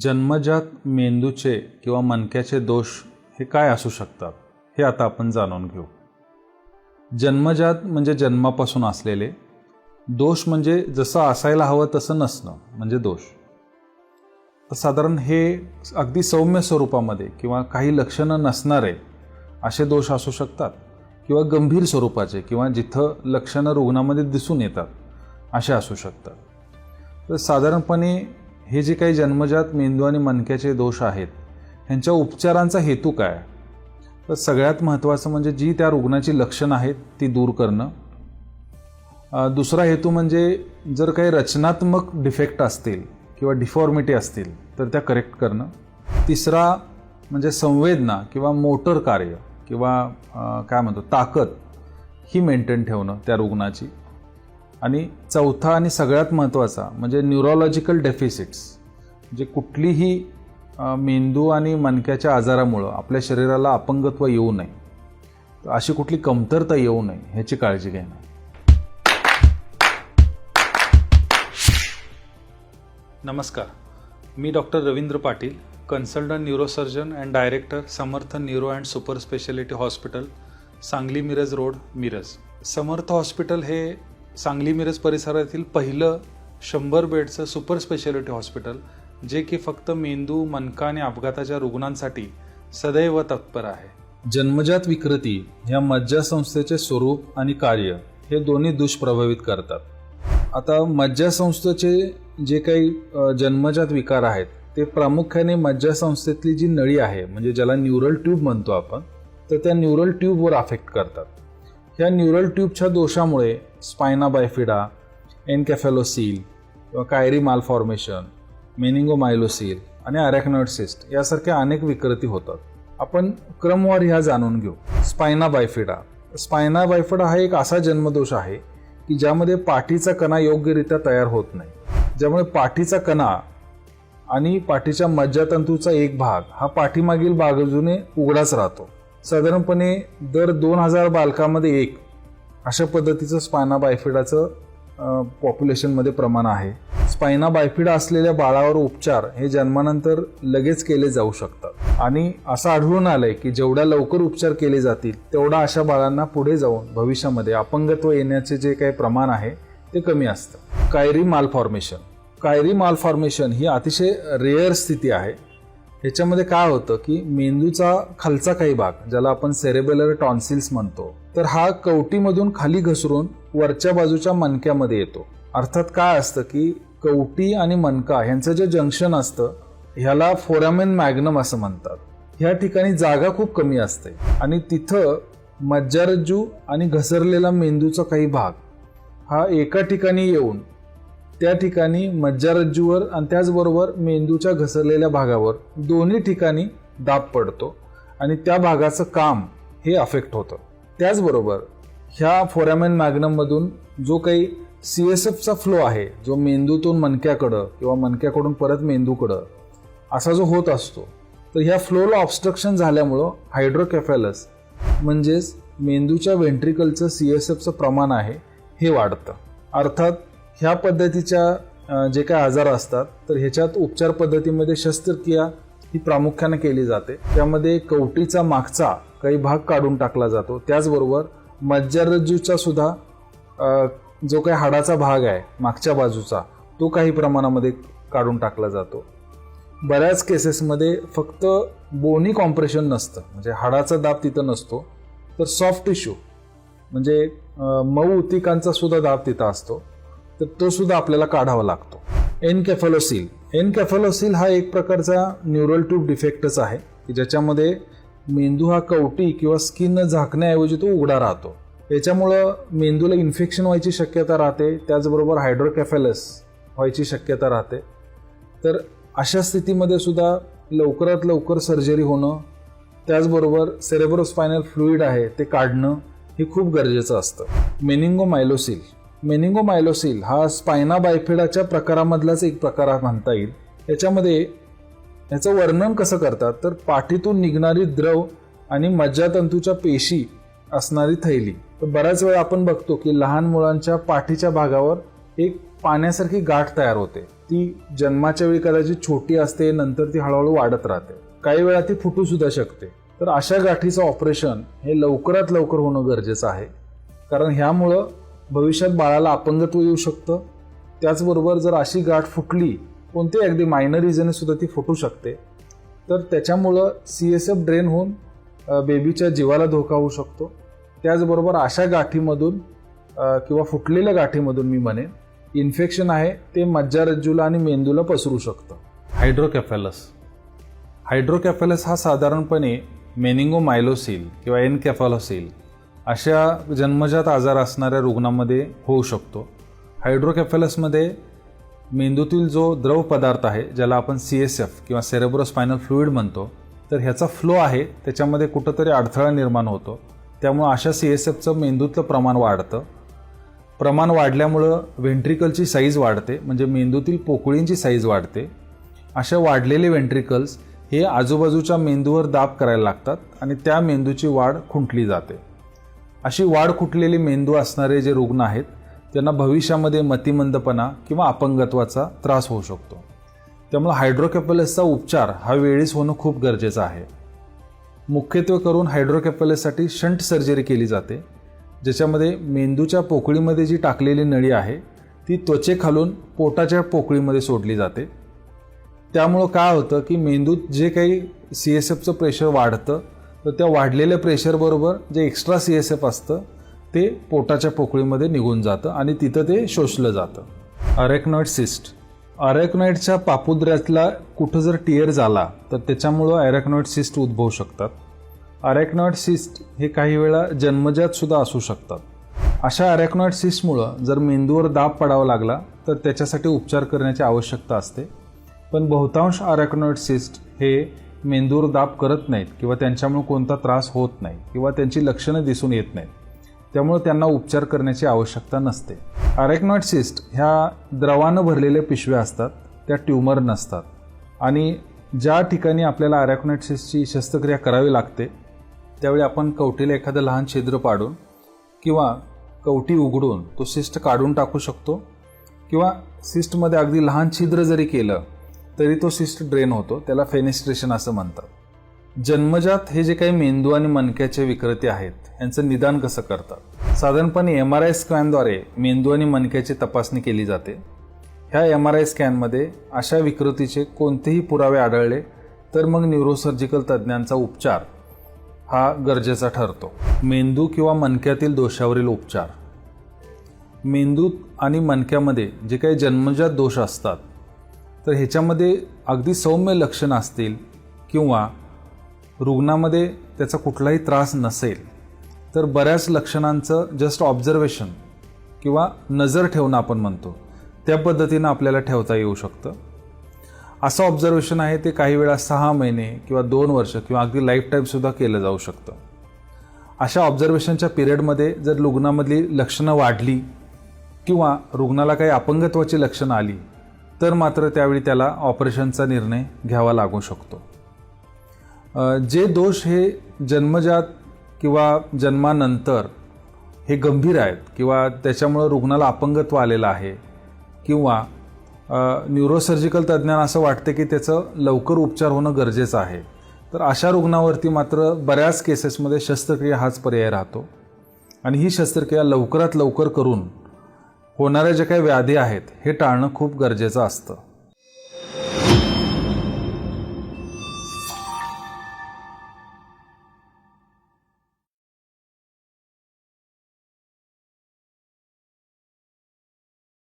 जन्मजात मेंदूचे किंवा मणक्याचे दोष हे काय असू शकतात हे आता आपण जाणून घेऊ. जन्मजात म्हणजे जन्मापासून असलेले दोष म्हणजे जसं असायला हवं तसं नसणं म्हणजे दोष. तर साधारण हे अगदी सौम्य स्वरूपामध्ये किंवा काही लक्षणं नसणारे असे दोष असू शकतात किंवा गंभीर स्वरूपाचे किंवा जिथं लक्षणं रुग्णामध्ये दिसून येतात असे असू शकतात. तर साधारणपणे हे जे काही जन्मजात मेंदू आणि मणक्याचे दोष आहेत ह्यांच्या उपचारांचा हेतू काय? तर सगळ्यात महत्त्वाचं म्हणजे जी त्या रुग्णाची लक्षणं आहेत ती दूर करणं. दुसरा हेतू म्हणजे जर काही रचनात्मक डिफेक्ट असतील किंवा डिफॉर्मिटी असतील तर त्या करेक्ट करणं. तिसरा म्हणजे संवेदना किंवा मोटर कार्य किंवा काय म्हणतो ताकद ही मेंटेन ठेवणं त्या रुग्णाची. आणि चौथा आणि सगळ्यात महत्त्वाचा म्हणजे न्यूरोलॉजिकल डेफिसिट्स म्हणजे कुठलीही मेंदू आणि मणक्याच्या आजारामुळं आपल्या शरीराला अपंगत्व येऊ नये. अशी कुठली कमतरता येऊ नये ह्याची काळजी घेणं. नमस्कार. मी doctor Ravindra Patil consultant neurosurgeon and director Samarth neuro and super speciality hospital Sangli Miraj road Miraj. Samarth hospital हे सांगली मिरज परिसरातील पहिलं शंभर बेडचं सुपर स्पेशालिटी हॉस्पिटल जे की फक्त मेंदू मनका आणि अपघाताच्या रुग्णांसाठी सदैव तत्पर आहे. जन्मजात विकृती ह्या मज्जासंस्थेचे स्वरूप आणि कार्य हे दोन्ही दुष्प्रभावित करतात. आता मज्जासंस्थेचे जे काही जन्मजात विकार आहेत ते प्रामुख्याने मज्जासंस्थेतली जी नळी आहे म्हणजे ज्याला न्यूरल ट्यूब म्हणतो आपण तर त्या न्यूरल ट्यूबवर अफेक्ट करतात. ह्या न्यूरल ट्यूबच्या दोषामुळे स्पायना बायफिडा एनकॅफेलोसील किंवा कायरी मालफॉर्मेशन मेनिंगोमायलोसील आणि अरॅक्नॉइड सिस्ट यासारख्या अनेक विकृती होतात. आपण क्रमवार ह्या जाणून घेऊ. स्पायना बायफिडा स्पायना बायफिडा हा एक असा जन्मदोष आहे की ज्यामध्ये पाठीचा कणा योग्यरित्या तयार होत नाही. ज्यामुळे पाठीचा कणा आणि पाठीच्या मज्जातंतूचा एक भाग हा पाठीमागील बाजूने उघडाच राहतो. साधारणपणे दर दोन हजार बालकामध्ये एक अशा पद्धतीचं स्पायना बायफिडाचं पॉप्युलेशनमध्ये प्रमाण आहे. स्पायना बायफिडा असलेल्या बाळावर उपचार हे जन्मानंतर लगेच केले जाऊ शकतात. आणि असं आढळून आलंय की जेवढ्या लवकर उपचार केले जातील तेवढा अशा बाळांना पुढे जाऊन भविष्यामध्ये अपंगत्व येण्याचे जे काही प्रमाण आहे ते कमी असतं. Kairi malformation. कायरी मालफॉर्मेशन ही अतिशय रेअर स्थिती आहे. ह्याच्यामध्ये काय होतं की मेंदूचा खालचा काही भाग ज्याला आपण सेरेबेलर टॉन्सिल्स म्हणतो तर हा कवटीमधून खाली घसरून वरच्या बाजूच्या मणक्यामध्ये येतो. अर्थात काय असतं की कवटी आणि मणका ह्यांचं जे जंक्शन असतं ह्याला फोरामेन मॅग्नम असं म्हणतात. ह्या ठिकाणी जागा खूप कमी असते आणि तिथं मज्जारज्जू आणि घसरलेला मेंदूचा काही भाग हा एका ठिकाणी येऊन त्या ठिकाणी मज्जारज्जूवर आणि त्याचबरोबर मेंदूच्या घसरलेल्या भागावर दोन्ही ठिकाणी दाब पडतो आणि त्या भागाचं काम हे अफेक्ट होतं. त्याचबरोबर ह्या फोरॅमेन मॅग्नममधून जो काही सी एस एफचा फ्लो आहे जो मेंदूतून मणक्याकडं किंवा मणक्याकडून परत मेंदूकडं असा जो होत असतो तर ह्या फ्लोला ऑब्स्ट्रक्शन झाल्यामुळं हायड्रोकॅफॅलस म्हणजेच मेंदूच्या व्हेंट्रिकलचं सी एस एफचं प्रमाण आहे हे वाढतं. अर्थात ह्या पद्धतीच्या जे काय आजार असतात तर ह्याच्यात उपचार पद्धतीमध्ये शस्त्रक्रिया ही प्रामुख्याने केली जाते. त्यामध्ये कवटीचा मागचा काही भाग काढून टाकला जातो. त्याचबरोबर मज्जारज्जूचा सुद्धा जो काही हाडाचा भाग आहे मागच्या बाजूचा तो काही प्रमाणामध्ये काढून टाकला जातो. बऱ्याच केसेसमध्ये फक्त बोनी कॉम्प्रेशन नसतं. म्हणजे हाडाचा दाब तिथं नसतो. तर सॉफ्ट टिश्यू म्हणजे मऊ उतिकांचा सुद्धा दाब तिथं असतो. तर तो सुद्धा आपल्याला काढावा लागतो. एनकॅफेलोसील एनकॅफेलोसील हा एक प्रकारचा न्यूरल ट्यूब डिफेक्टच आहे की ज्याच्यामध्ये मेंदू हा कवटी किंवा स्किन झाकण्याऐवजी तो उघडा राहतो. याच्यामुळं मेंदूला इन्फेक्शन व्हायची शक्यता राहते त्याचबरोबर हायड्रोकॅफेलस व्हायची शक्यता राहते. तर अशा स्थितीमध्ये सुद्धा लवकरात लवकर सर्जरी होणं त्याचबरोबर सेरेब्रोस्पायनल फ्लुईड आहे ते काढणं हे खूप गरजेचं असतं. मेनिंगोमायलोसिल मेनिंगोमायलोसिल हा स्पायना बायफिडाच्या प्रकारामधलाच एक प्रकार म्हणता येईल. याच्यामध्ये याचं वर्णन कसं करतात? तर पाठीतून निघणारी द्रव आणि मज्जातंतूच्या पेशी असणारी थैली. तर बऱ्याच वेळा आपण बघतो की लहान मुलांच्या पाठीच्या भागावर एक पाण्यासारखी गाठ तयार होते. ती जन्माच्या वेळी कदाचित छोटी असते नंतर ती हळूहळू वाढत राहते. काही वेळा ती फुटू सुद्धा शकते. तर अशा गाठीचं ऑपरेशन हे लवकरात लवकर होणं गरजेचं आहे. कारण ह्यामुळं भविष्यात बाळाला अपंगत्व येऊ शकतं त्याचबरोबर जर अशी गाठ फुटली कोणत्याही अगदी मायनर रिझने सुद्धा ती फुटू शकते. तर त्याच्यामुळं सी एस एफ ड्रेन होऊन बेबीच्या जीवाला धोका होऊ शकतो. त्याचबरोबर अशा गाठीमधून किंवा फुटलेल्या गाठीमधून मी म्हणेन इन्फेक्शन आहे ते मज्जारज्जूला आणि मेंदूला पसरू शकतं. हायड्रोकॅफॅलस हायड्रोकॅफॅलस हा साधारणपणे मेनिंगोमायलोसिल किंवा एनकॅफॅलोसिल अशा जन्मजात आजार असणाऱ्या रुग्णामध्ये होऊ शकतो. हायड्रोकॅफेलसमध्ये मेंदूतील जो द्रव पदार्थ आहे ज्याला आपण सी एस एफ किंवा सेरेब्रोस्पायनल फ्लुईड म्हणतो तर ह्याचा फ्लो आहे त्याच्यामध्ये कुठंतरी अडथळा निर्माण होतो. त्यामुळं अशा सी एस एफचं मेंदूतलं प्रमाण वाढतं. प्रमाण वाढल्यामुळं व्हेंट्रिकलची साईज वाढते म्हणजे मेंदूतील पोकळींची साईज वाढते. अशा वाढलेले व्हेंट्रिकल्स हे आजूबाजूच्या मेंदूवर दाब करायला लागतात आणि त्या मेंदूची वाढ खुंटली जाते. अशी वाढ खुटलेली मेंदू असणारे जे रुग्ण आहेत त्यांना भविष्यामध्ये मतिमंदपणा किंवा अपंगत्वाचा त्रास होऊ शकतो. त्यामुळे हायड्रोकॅपॅलसचा उपचार हा वेळीच होणं खूप गरजेचं आहे. मुख्यत्वे करून हायड्रोकॅपॅलससाठी शंट सर्जरी केली जाते ज्याच्यामध्ये मेंदूच्या पोकळीमध्ये जी टाकलेली नळी आहे ती त्वचेखालून पोटाच्या पोकळीमध्ये सोडली जाते. त्यामुळं काय होतं की मेंदूत जे काही सी एस एफचं प्रेशर वाढतं तर त्या वाढलेल्या प्रेशरबरोबर जे एक्स्ट्रा सी एस एफ असतं ते पोटाच्या पोकळीमध्ये निघून जातं आणि तिथं ते शोषलं जातं. अरेक्नॉइड सिस्ट अरेक्नॉइडच्या पापुद्र्यातला कुठं जर टिअर झाला तर त्याच्यामुळं अरेक्नॉइड सिस्ट उद्भवू शकतात. अरेक्नॉइड सिस्ट हे काही वेळा जन्मजात सुद्धा असू शकतात. अशा अरेक्नॉइड सिस्टमुळं जर मेंदूवर दाब पडावा लागला तर त्याच्यासाठी उपचार करण्याची आवश्यकता असते. पण बहुतांश अरेक्नॉइड सिस्ट हे मेंदूवर दाब करत नाहीत किंवा त्यांच्यामुळे कोणता त्रास होत नाही किंवा त्यांची लक्षणं दिसून येत नाहीत त्यामुळे त्यांना उपचार करण्याची आवश्यकता नसते. अरेक्नॉइड सिस्ट ह्या द्रवानं भरलेल्या पिशव्या असतात त्या ट्यूमर नसतात. आणि ज्या ठिकाणी आपल्याला अरेक्नॉइड सिस्टची शस्त्रक्रिया करावी लागते त्यावेळी आपण कवटीला एखादं लहान छिद्र पाडून किंवा कवटी उघडून तो सिस्ट काढून टाकू शकतो किंवा सिस्टमध्ये अगदी लहान छिद्र जरी केलं तरी तो सिस्ट ड्रेन होतो त्याला फेनिस्ट्रेशन असं म्हणतात. जन्मजात हे जे काही मेंदू आणि मणक्याचे विकृती आहेत यांचं निदान कसं करतात? साधारणपणे एम आर आय स्कॅनद्वारे मेंदू आणि मणक्याची तपासणी केली जाते. ह्या एम आर आय स्कॅनमध्ये अशा विकृतीचे कोणतेही पुरावे आढळले तर मग न्यूरोसर्जिकल तज्ज्ञांचा उपचार हा गरजेचा ठरतो. मेंदू किंवा मणक्यातील दोषावरील उपचार. मेंदूत आणि मणक्यामध्ये जे काही जन्मजात दोष असतात तर ह्याच्यामध्ये अगदी सौम्य लक्षणं असतील किंवा रुग्णामध्ये त्याचा कुठलाही त्रास नसेल तर बऱ्याच लक्षणांचं जस्ट ऑब्झर्वेशन किंवा नजर ठेवणं आपण म्हणतो. त्या पद्धतीनं आपल्याला ठेवता येऊ शकतं. असं ऑब्झर्वेशन आहे ते काही वेळा सहा महिने किंवा दोन वर्ष किंवा अगदी लाईफ टाईमसुद्धा केलं जाऊ शकतं. अशा ऑब्झर्वेशनच्या पिरियडमध्ये जर रुग्णामधली लक्षणं वाढली किंवा रुग्णाला काही अपंगत्वाची लक्षणं आली तर मात्र त्यावेळी त्याला ऑपरेशनचा निर्णय घ्यावा लागू शकतो. जे दोष हे जन्मजात किंवा जन्मानंतर हे गंभीर आहेत किंवा त्याच्यामुळं रुग्णाला अपंगत्व आलेलं आहे किंवा न्यूरोसर्जिकल तज्ज्ञांना असं वाटतं की त्याचं लवकर उपचार होणं गरजेचं आहे तर अशा रुग्णावरती मात्र बऱ्याच केसेसमध्ये शस्त्रक्रिया हाच पर्याय राहतो. आणि ही शस्त्रक्रिया लवकरात लवकर करून होणाऱ्या ज्या काही व्याधी आहेत हे टाळणं खूप गरजेचं असतं.